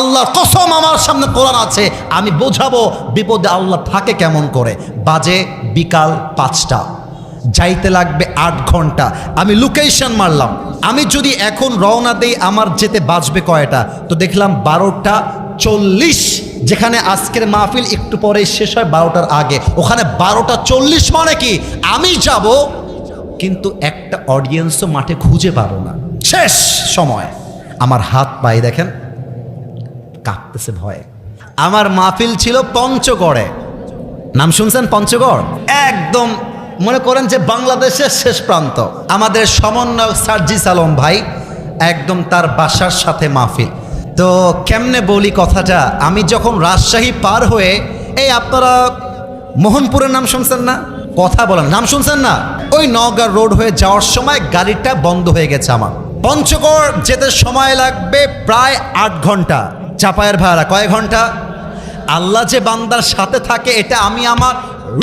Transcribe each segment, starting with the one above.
আল্লাহর কসম আমার সামনে কোরআন আছে, আমি বোঝাবো বিপদে আল্লাহ থাকে কেমন করে। বাজে বিকাল পাঁচটা, যাইতে লাগবে আট ঘণ্টা। আমি লোকেশন মারলাম, আমি যদি এখন রওনা দেই আমার যেতে বাঁচবে কয়টা? তো দেখলাম বারোটা চল্লিশ, যেখানে আজকের মাহফিল একটু পরে শেষ হয়, বারোটার আগে। ওখানে বারোটা চল্লিশ মানে কি? আমি যাব, কিন্তু একটা অডিয়েন্সও মাঠে খুঁজে পাবো না। শেষ সময়। আমার হাত পায়ে দেখেন কাঁপতেছে ভয়ে। আমার মাহফিল ছিল পঞ্চগড়ে। নাম শুনছেন পঞ্চগড়? একদম মনে করেন যে বাংলাদেশের শেষ প্রান্ত। আমাদের সমন্বয়ক সার্জিস আলম ভাই একদম তার বাসার সাথে মাহফিল। তো কেমনে বলি কথাটা? আমি যখন রাজশাহী পার হয়ে, এই আপনারা মোহনপুরের নাম শুনছেন না? কথা বলেন। নাম শুনছেন না? ওই নওগাঁ রোড হয়ে যাওয়ার সময় গাড়িটা বন্ধ হয়ে গেছে আমার। পঞ্চগড় যেতে সময় লাগবে প্রায় আট ঘণ্টা। চাপায়ের ভাড়া কয় ঘণ্টা? আল্লাহ যে বান্দার সাথে থাকে, এটা আমি আমার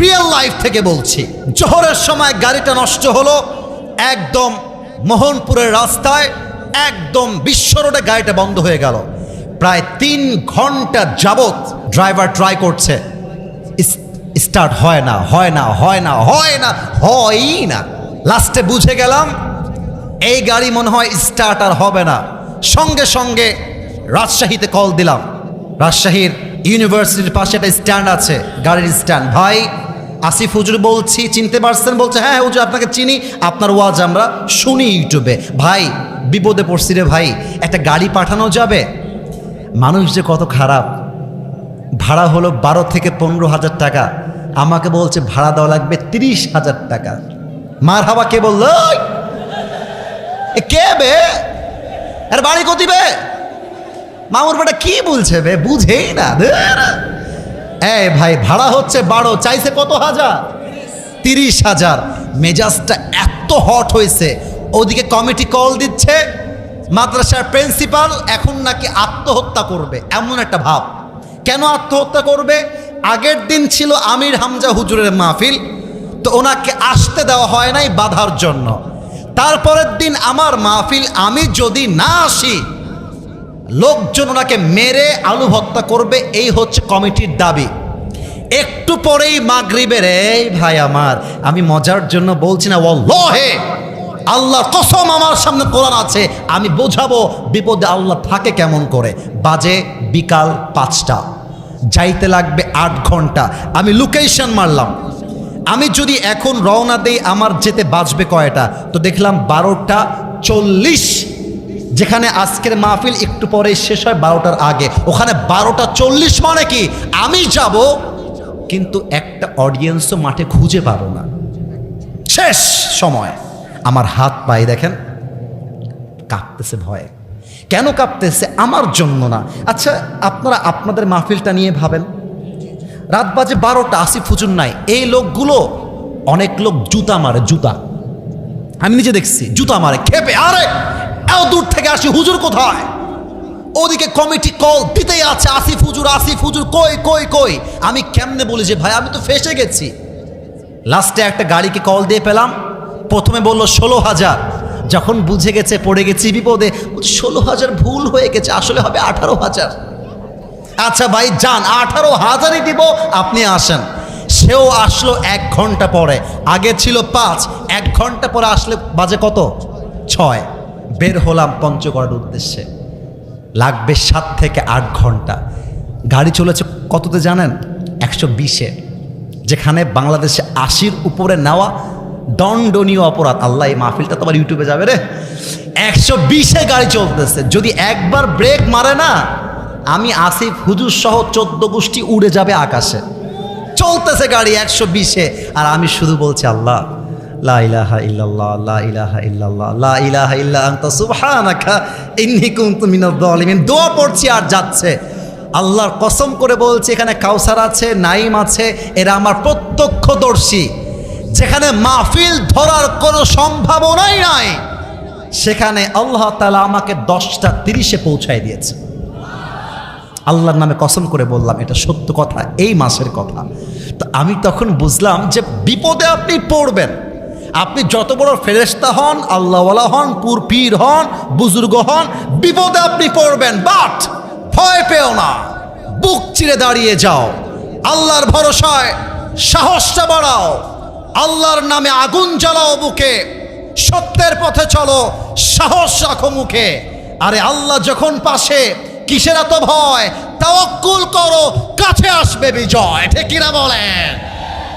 রিয়েল লাইফ থেকে বলছি। জোহরের সময় গাড়িটা নষ্ট হলো, একদম মোহনপুরের রাস্তায়, একদম বিশ্ব রোডে গাড়িটা বন্ধ হয়ে গেল। প্রায় তিন ঘণ্টা যাবত ড্রাইভার ট্রাই করছে। স্টার্ট হয় না হয় না হয় না হয় না, হয়ই না। লাস্টে বুঝে গেলাম, এই গাড়ি মনে হয় স্টার্ট আর হবে না। সঙ্গে সঙ্গে রাজশাহীতে কল দিলাম। রাজশাহীর ইউনিভার্সিটির পাশে একটা স্ট্যান্ড আছে, গাড়ির স্ট্যান্ড ভাই, আসিফ হুজুর বলছি, চিনতে পারছেন? বলছে হ্যাঁ হুজুর, আপনাকে চিনি। আপনার ওয়াজ আমরা শুনি ইউটিউবে। ভাই, বিপদে পড়ছি রে ভাই। একটা গাড়ি পাঠানো যাবে? মানুষ যে কত খারাপ। ভাড়া হলো বারো থেকে পনেরো হাজার টাকা। আমাকে বলছে, ভাড়া দেওয়া লাগবে তিরিশ হাজার টাকা। মার হাওয়া কে বলল কে বে? এর বাড়ি কতিবে মামুর বেটা কি বলছে বে? বুঝেই না। এই ভাই, ভাড়া হচ্ছে বারো, চাইছে কত হাজার? তিরিশ হাজার। মেজাজটা এত হট হয়েছে। ওদিকে কমিটি কল দিচ্ছে, মাদ্রাসার প্রিন্সিপাল এখন নাকি আত্মহত্যা করবে, এমন একটা ভাব। কেন আত্মহত্যা করবে? আগের দিন ছিল আমির হামজা হুজুরের মাহফিল, তো ওনাকে আসতে দেওয়া হয় নাই বাধার জন্য। তারপরের দিন আমার মাহফিল আমি যদি না আসি লোকজন ওনাকে মেরে আলু হত্যা করবে, এই হচ্ছে কমিটির দাবি। একটু পরেই মাগরিবের, এই ভাই আমার, আমি মজার জন্য বলছি না হে আল্লাহর কসম আমার সামনে কোরআন আছে, আমি বোঝাবো বিপদে আল্লাহ থাকে কেমন করে। বাজে বিকাল পাঁচটা। যাইতে লাগবে আট ঘণ্টা। আমি লোকেশন মারলাম। আমি যদি এখন রওনা দেই, আমার যেতে বাজবে কয়টা? তো দেখলাম বারোটা চল্লিশ। যেখানে আজকের মাহফিল একটু পরে শেষ হয়, বারোটার আগে। ওখানে বারোটা চল্লিশ মানে কি? আমি যাব, কিন্তু একটা অডিয়েন্সও মাঠে খুঁজে পাবো না। শেষ সময়। আমার হাত পায়ে দেখেন, কাঁপতেছে ভয়ে। কেন কাঁপতেছে? আমার জন্য না। আচ্ছা আপনারা আপনাদের মাহফিলটা নিয়ে ভাবেন। রাত বাজে বারোটা আসি ফুজুর নাই। এই লোকগুলো, অনেক লোক জুতা মারে, জুতা। আমি নিজে দেখছি, জুতা মারে, খেপে, আরে! এত দূর থেকে আসি, হুজুর কোথায়? ওদিকে কমিটি কল দিতেই আছে, আসিফ হুজুর আসিফ হুজুর, কই কই কই? আমি কেমনে বলি যে, ভাই, আমি তো ফেসে গেছি। লাস্টে একটা গাড়িকে কল দিয়ে পেলাম। প্রথমে বলল, ষোলো হাজার। যখন বুঝে গেছে, পড়ে গেছি বিপদে ষোলো হাজার ভুল হয়ে গেছে, আসলে হবে আঠারো হাজার। আচ্ছা ভাই, যান, আঠারো হাজারই দিব, আপনি আসেন। সেও আসলো এক ঘণ্টা পরে। আগে ছিল পাঁচ, এক ঘণ্টা পরে আসলে বাজে কত? ছয়। বের হলাম পঞ্চগড়ের উদ্দেশ্যে। লাগবে সাত থেকে আট ঘণ্টা। গাড়ি চলেছে কততে জানেন? একশো বিশে। যেখানে বাংলাদেশে আশির উপরে নেওয়া দণ্ডনীয় অপরাধ। আল্লাহ, এই মাহফিলটা তোমার ইউটিউবে যাবে রে। একশো বিশে গাড়ি চলতেছে। যদি একবার ব্রেক মারে না, আমি আসিফ, হুজুর সহ চোদ্দ গোষ্ঠী উড়ে যাবে আকাশে। চলতেছে গাড়ি একশো বিশে। আর আমি শুধু বলছি, আল্লাহ ইল্লাল্লাহ, লা ইলাহা লা দোয়া পড়ছি আর যাচ্ছে। আল্লাহর কসম করে বলছি, এখানে কাউসার আছে নাইম আছে, এরা আমার প্রত্যক্ষদর্শী। যেখানে মাহফিল ধরার কোনো সম্ভাবনাই নাই। সেখানে আল্লাহ তালা আমাকে দশটা তিরিশে পৌঁছায় দিয়েছে। আল্লাহর নামে কসম করে বললাম, এটা সত্য কথা, এই মাসের কথা। তো আমি তখন বুঝলাম যে বিপদে আপনি পড়বেন। আপনি যত বড় ফেরেস্তা হন, আল্লাহওয়ালা হন, পুর পীর হন, বুজুর্গ হন, বিপদে আপনি পড়বেন বাট ভয় পেও না। বুক চিরে দাঁড়িয়ে যাও। আল্লাহর ভরসায় সাহসটা বাড়াও। আল্লাহর নামে আগুন জ্বালাও বুকে। সত্যের পথে চলো, সাহস রাখো মুখে। আরে আল্লাহ যখন পাশে, কিসের এত ভয়? তাওয়াক্কুল করো, কাছে আসবে বিজয়। ঠিক বলেন?